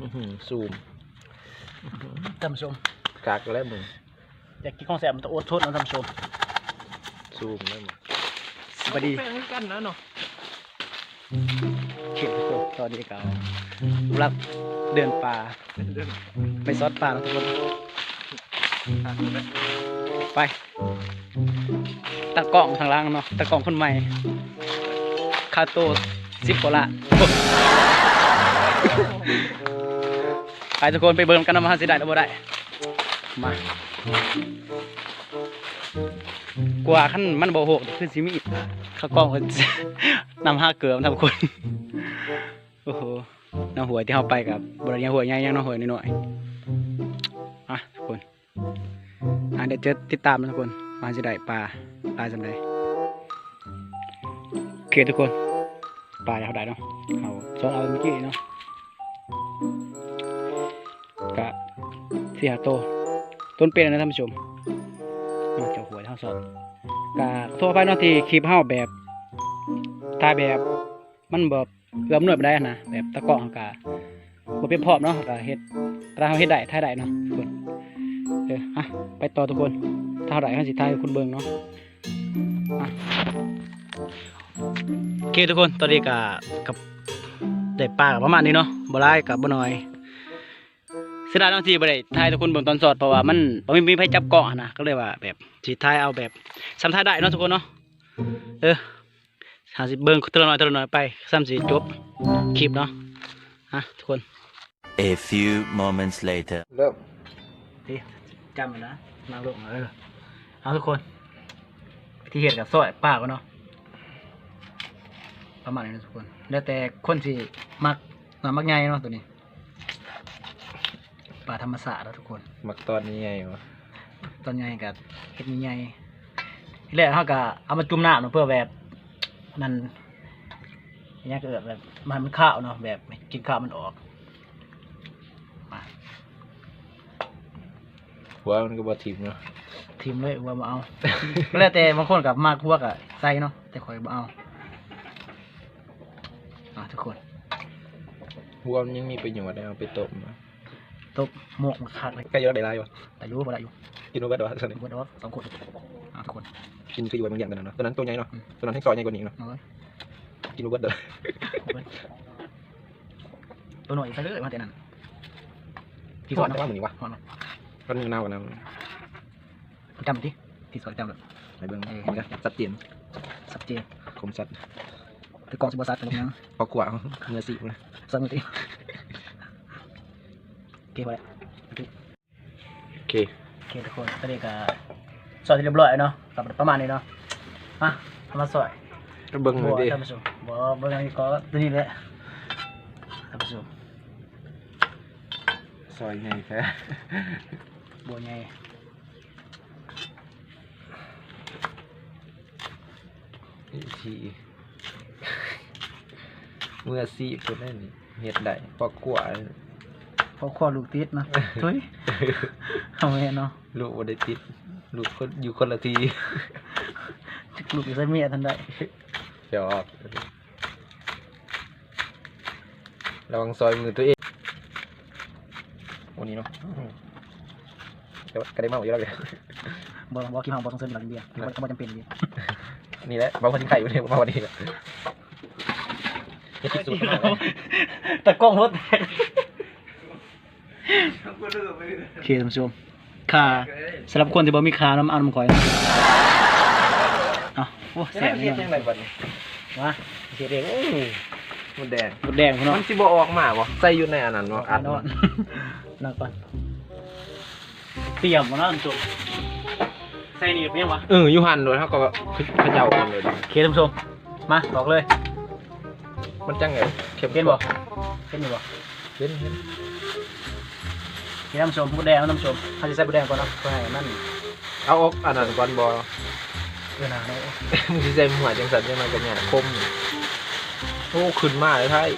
อื้อหือซูมท่านผู้ชมกักแล้วมึงอยากกินของแสบมันต้องอดทนนะท่านผู้ชมซูมแล้วมึงสวัสดีแป้งกันนะเนาะเขียนทุกคนตอนนี้ก็กำลังเดินป่าไปซอดป่านะทุกคนไปตะกล้องทางล่างเนาะตะกล้องคนใหม่คาโตสิบกว่าละ ไปทุกคนไปเบิ่งกันนะมาสิได้หรือบ่ได้ มากว่าขั้นมันบ่โหกคือสิมีข้าวกล้องนำห้าเกลือมาทำคนโอ้โหน้ำหวยที่เขาไปกับบริยังหวยใหญ่ยังน้ำหวยน้อยๆอะทุกคนอะเดี๋ยวจอติดตามนะทุกคนมาจะได้ปลาปลาจำได้โอเคทุกคนปลาเท่าได้เนาะเอาสอนเอาเมื่อกี้เนาะกะ สี่หาโตวต้นเป็นนะท่านผู้ชมนอกจากหวยเท่าสอนกะทั่วไปนาะที่คลิปเฮาแบบถ่ายแบบมันแบบเกือบหน่วยไปได้นะแบบตะกร้อของกาบ่เป็นพร้อมเนาะก็เฮ็ดถ้าเราเฮ็ดได้ถ่ายได้เนาะทุกคนเอออะไปต่อทุกคนถ้าเราได้เฮาสิถ่ายคุณเบิงเนาะโอเคทุกคนตอนนี้ก็กับได้ปลาก็ประมาณนี้เนาะบ่หลายกับบ่น้อย เสียดายเนาะที่บ่ได้ถ่ายให้ทุกคนเบิ่งตอนสดเพราะว่ามันบ่มีมีไผจับกล้องอะนะก็เลยว่า แบบสิถ่ายเอาแบบสำถ่ายได้เนาะทุกคนเนาะเออหาสิเบิ้งเตละน้อยเตละน้อยไปซ้ำสิจบคลิปเนาะฮะทุกคน A few moments later. เริ่มดีจำไว้นะนั่งลงเออเอาทุกคน ที่เห็ดกับซอยป้าก็เนาะประมาณนี้นะทุกคน แล้วแต่คนที่มักนามักใหญ่เนาะตัวนี้ ปลาธรรมศาสตร์แล้วทุกคนมักตอนนี้ไงวะตอนใหญ่กับเห็ดใหญ่ๆที่แรกเขาก็เอามาจุ่มน้ำเนาะเพื่อแบบนั่นอย่างเงี้ยก็แบบมันมันข้าวเนาะแบบกินข้าวมันออกมาหัวมันก็บ่ทิมเนาะทีมเลยว่ามาเอา แล้วแต่บางคนกับมากพวกอะใส่เนาะแต่คอยบ่เอาอะทุกคนหัวมันยังมีประโยชน์ได้เอาไปต้มเนาะ ตบหมวกมาคักเลยใกล้จะได้หลายวะแต่รู้บ่ได้อยู่กินรู้ว่าดอกตอนนี้บ่ได้ว่าสองคนอะทุกคนกินคืออยู่บางอย่างกันนะเนาะตอนนั้นตัวใหญ่เนาะอืมตอนนั้นให้ซอยใหญ่กว่านี้เนาะเอาไว้กินรู้ว่าเด้อเอาไว้ตัวหน่อยไปเลยมาแต่นั้นที่ที่ซสออยนแต่ว่าเหมือนนี่วะสอนเนาะตอนนี้เน่ากันนะจำดิที่สอนจำเลยไปเบิ่งมันก็สัดเตียนสับเจนคมสัดแต่กองสิบซัดตรงนั้นพอกว่าเนื้อสีมันสันติโอ เคพอแล้วโอเคโอเคทุกคนตอนนี้ก็สอนที่เรียบร้อยเนาะกับประมาณนี้เนาะมาทำมาสอยก็เบิ่งเลบัยวดิท่านผู้ชมบ่บ่ยังมีก็ตัวนี้แหละท่านผู้ชมซอยใหญ่แท้บัวใหญ่อีกทีเมื่อสีเพิ่นนั่นนี่เฮ็ดได้พอกว่าเพราะข้อลูกติดนะทุยเอาไว้เนาะลูกบ่ได้ติดลูกคนอยู่คนละทีจักลูกอยู่ใส่เมียทันได้เดี๋ยวออกระวังซอยมือตัวเองวันนี้เนาะแต่ว่าก็ได้มาอยู่แล้วเลยบ่บ่กินห้องบ่ต้องเซ็นหลังเบียร์บ่บ่จำเป็นเบียร์นี่แหละบางคนที่ไข่อยู่เนี่ยมาวันนี้แหละเฮ็ดที่สุดมากเลยตะกล้องรถแตก โอเคท่านผู้ชมค่าสำหรับคนที่บ่มีค่าน้ำเอาน้ำข่อยนะเอ้าโอ้แสบเฮ็นี่ดยังไงบัดนี้วะเฮ็ดเองโอ้มันแดงหมดแดงพุ่นเนาะมันสิบ่ออกมาบ่ใส่อยู่ในอันนั้นบ่อัดนอนนั่งก่อนเตรียมมาแล้วจบใส่นี่เป็นยังวะเอออยู่หันโดยเฮาก็เขย่ากันเลยโอเคท่านผู้ชมมาบอกเลย มันจังไงเข้มเป็นบ่เป็นอยู่บ่เป็นเห็น นท่านผู้ชมหมดแดงท่านผู้ชมเขาจะใส่หมดแดงก่อนเนาะเพื่อให้มันเอาออกอันนั้นก่อนบ่เออหนาเนาะมึงสิใส่หัวจังซั่นจังมันก็เนี่ยคมนี่โอ้ขึ้นมาเลยไทย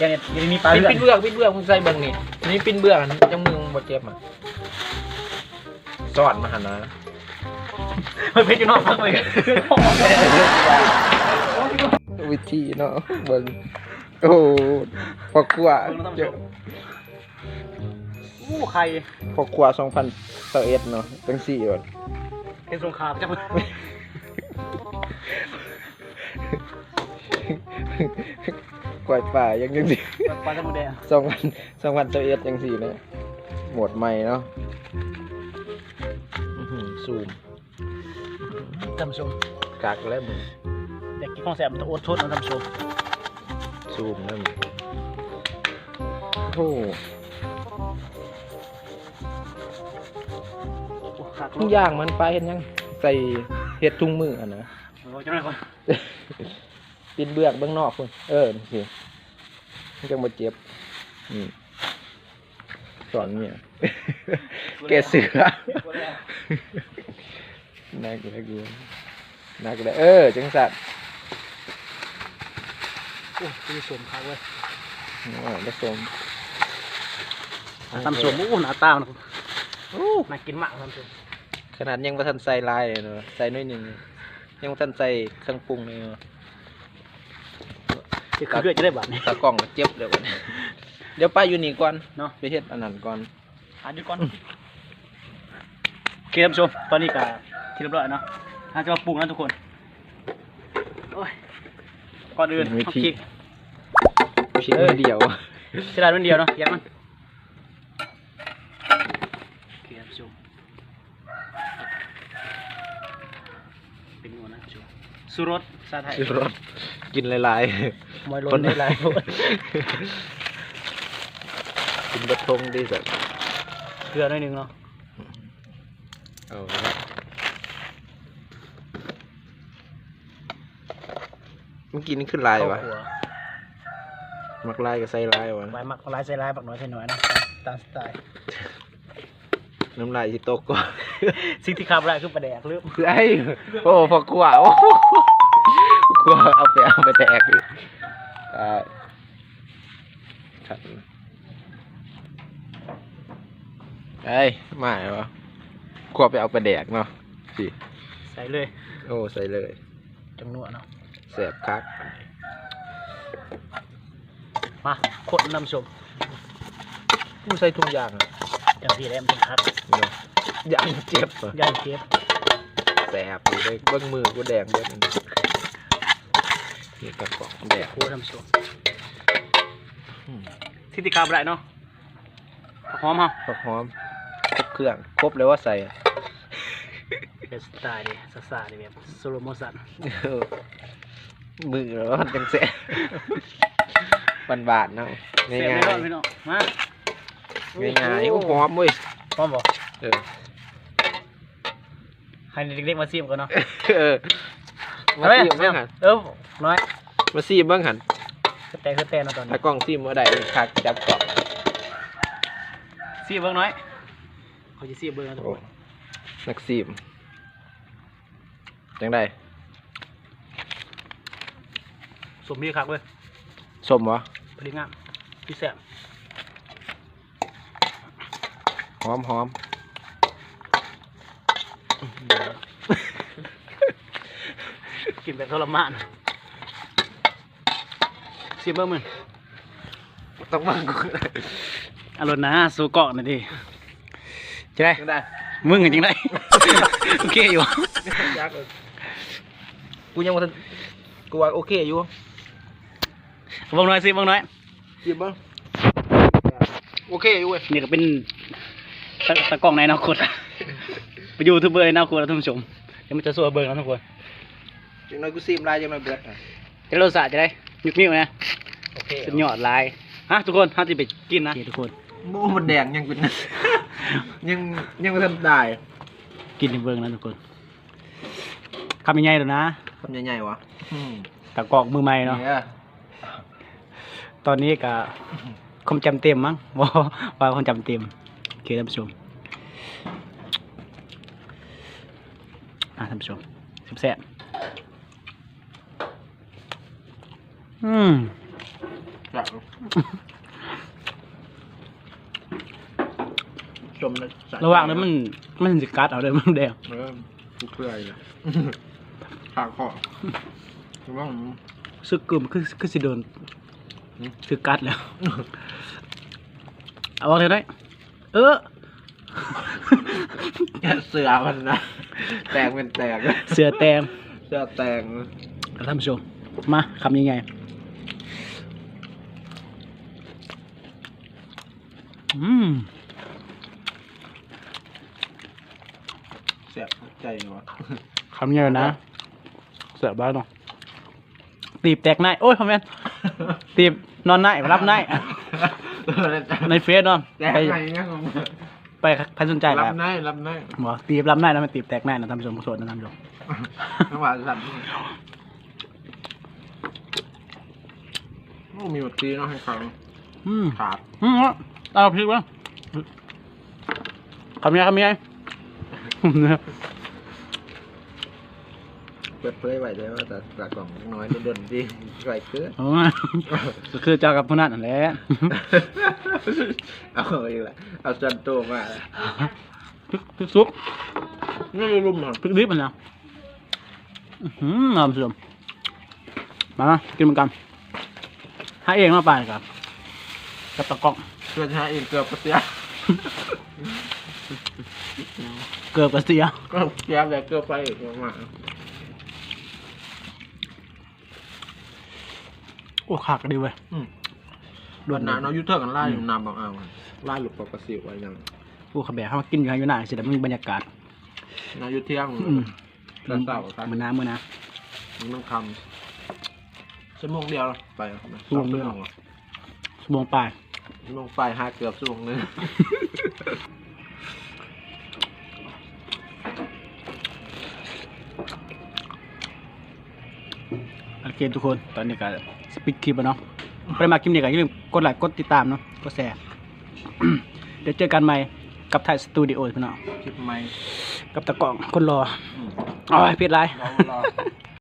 ยังเนี่ยยังมีปลาปิเลือดนเบือกปินเบือกมึงใส่เบิ่งนี่นี่ปินเบือกอันจังมึงบ่เจ็บอะสอนมาหั่นนะมันเป็นอยู่นอกพักเลยวิธีเนาะเบิ่งไปโอ้พอกลัวเจอ อู้ใครพอกลัวสองพันเอ็ดเนาะจังสี่แบบเป็นสงครามจังกล้วยป่ายังยังสี่ปลาจมูกแดงสองพันสองพันเอ็ดยังสี่เลยหมดใหม่เนาะอื้อหือซูมท่านผู้ชมกักแล้วมึงอยากกินของแสบมันต้องอดทนนะท่านผู้ชมซูมแล้วมึงโอ้ ทุกอย่างมันไปเห็นยังใส่เห็ดทุงมืออะนะโอ้ยจังเลยคนปิดเบือกเบื้องนอกคุณเออนี่สิมันจะมาเจ็บอืมสอนเนี่ยแกเสือน่ากินน่ากินน่ากินเออจังสัตว์โอ้ยท่านผู้ชมครับเว้ยอ๋อผสมท่านผู้ชมโอ้หน้าตามันโอ้น่ากินมากท่านผู้ชม ขนาดยังไม่ทันใส่ลายเลยเนาะใส่น้อยหนึ่งยังไม่ทันใส่เครื่องปรุงเลยเนาะจะคือเกลือจะได้แบบนี้ตากล้องก็เจ็บเดี๋ยวก่อนเดี๋ยวไปอยู่นี่ก่อนเนาะไปเฮ็ดอันนั้นก่อนอ่านดูก่อนโอเคท่านผู้ชมตอนนี้ก็ที่เรียบร้อยเนาะอาจจะมาปรุงนะทุกคนโอ้ยก่อนอื่นเอาพริกชิ้นเดียวเจลาดมันเดียวเนาะยัดมันโอเคท่านผู้ชมเป็นหัวนะท่านผู้ชม สุรสซาไทยซื้อรถกินหลายมวยๆล้นได้หลายคนกินบะทงดีสัสเกลือหน่อยหนึงเนาะเอาละเมื่อกี้นี่ขึ้นลายวะข้วมักลายกับใส่ลายวะ ไว้หมักหลายใส่หลายบักน้อยใส่น้อยนะตามสไตล์น้ำลายที่ตกก่อน สิ่งที่ขาดไม่ได้คือปลาแดกหรือไอ้โอ้พอกลัวโอ้กลัวเอาไปเอาไปแตกดิอ่าขัดไอ้ยมาเหรอกลัวไปเอาไปแดกเนาะสิใส่เลยโอ้ใส่เลยจังหนวเนาะแสบคักมาคนนำชมกูใส่ทุกอย่างอะจังสีแดงเป็นคัดเนาะ ย่างเจ็บอะย่างเชฟแสบอยู่เลยเบิ้งมือกูแดงเบิ้งนี่กระป๋องแดงโอ้นำชมสิ่งที่ขาดไม่ได้เนาะผักหอมเฮาผักหอมครบเครื่องครบเลยว่าใส่อะเป็นสไตล์ดิซาซาดิแบบโซโลโมสันเออมือแล้วมันจังแสบบานบานๆเนาะเสีง่ายยบง่าไม่รอดพี่น้องมาง่ายง่ายๆโอ้หอมเว้ยหอมบ่เออ ให้เด็กๆมาซีมก่อนเนาะเออมาเอาไหมซีมบ้างหันเออน้อยมาซีมบ้างหันคือแต่คือแต่เนาะตอนนี้ถ้ากล้องซีมว่าได้คักจับเกาะซีมเบิ่งน้อยเขาจะซีมเบิ่งนะทุกโอ้คนนักซีมจังได้สมมีคักเว้ยสมวะพอดีงามพี่แซ่บหอมหอม กินแบบทรมานซีมเบิ่งมึงต้องมั่งกูอารมณ์นะสู้เกาะหน่อยดิจะได้จังได้มึงกันจริงได้โอเคอยู่ยากเลยกูยังว่าทันกูว่าโอเคอยู่เบิ่งน้อยสิเบิ่งน้อยซีมบ้างโอเคอยู่เว้ยนี่ก็เป็นตะตะกล้องในอนาคตไปยูทูบเบอร์ในอนาคตนะท่านผู้ชมเดี๋ยวมันจะสู้เบิ่งนะทุกคน จังน้อยกูซีมลายจังน้อยเบิดอะจะรสชาติจะได้ยุกนิ้วนะโอเคสุดยอดลายฮะทุกคนห้าจะไปกินนะทุกคนโม่มันแดงยังเป็น ยังยังไม่ทันได้กินในเบิ่งนะทุกคนคำยังไงเดี๋ยวนะทำใหญ่ๆวะอืมตะกล้องมือใหม่เนาะเนี่ยตอนนี้ก็คมจำเต็มมั้งว่าว่าคมจำเต็มโอเคท่านผู้ชมอะท่านผู้ชมแซ่บๆ อืมจับชมนะใส่ระหว่างนั้นมันมันสิกัดเอาเลยมันแดงเออทุกเพื่อยนะขาคอระวัง ซึกกึมคือคือสิโดนคือกัดแล้ว เอาออกเลยได้ เออเสือมันนะ แตกเป็นแตก เสือแตมเสือแตก ท่านผู้ชม มาคำยังไง อืมเสียบใจวะคำยังไงนะเสือบ้านเนาะตีบแตกในโอ้ยคอมเมนตีบนอนในรับในในเฟซเนาะแตกไปไงเนี่ยผมไปใครสนใจรัแบบบได้รับได้หมอตีบรับในแล้วมันตีบแตกในนะท่านผู้ชมขอโทษนะท่านผู้ชมจังหวะสั่นโอ้มีหมดทีเนาะให้เขาอืมขาดอืม เอาพริกวะคำยังไงคำยังไงเปิดเผยไว้เลยว่าแต่กระกล่องน้อยโดนๆดีไว้เกินโอ้ยก็คือเจ้ากับผู้นั้นนั่นแหละเอาอีกแล้วเอาจันโตมาพริกพริกซุปไม่ได้รุมหรอกพริกดิบมันนะอื้อหืมท่านผู้ชมมามากินเหมือนกันให้เองมาไปครับกับตะกร้อง เพื่อนใช้เองเกือบกระเสียเกือบกระเสียก็แก้เลยเกือบไปอีกมาโอ้ขากดีเว้ยอืมด่วนนานเนาะยุทธเทอร์กันไล่อยู่นำบางอ่าวไล่หลุดปกติไว้ยังผู้ขบแบกเข้ามากินอยู่ข้างอยู่หน้าสิแต่มันมีบรรยากาศนายุทธเที่ยงอืมตอนเสาร์ครับมือน้ำมือนะมันต้องคำชั่วโมงเดียวไปครับนะชั่วโมงเดียวสอชั่วโมงปลาย ชั่วโมงไปห้าเกือบชั่วโมงนึงโอเคทุกคนตอนนี้ก็สปิดคลิปแล้วเนาะไปมาคลิปนี้ก็อย่าลืมกดไลค์กดติดตามเนาะกดแชร์เดี๋ยวเจอกันใหม่กับไทยสตูดิโอพี่น้องคลิปใหม่กับตะกล่องคนรออืมอ๋อเพชรไรรอรอ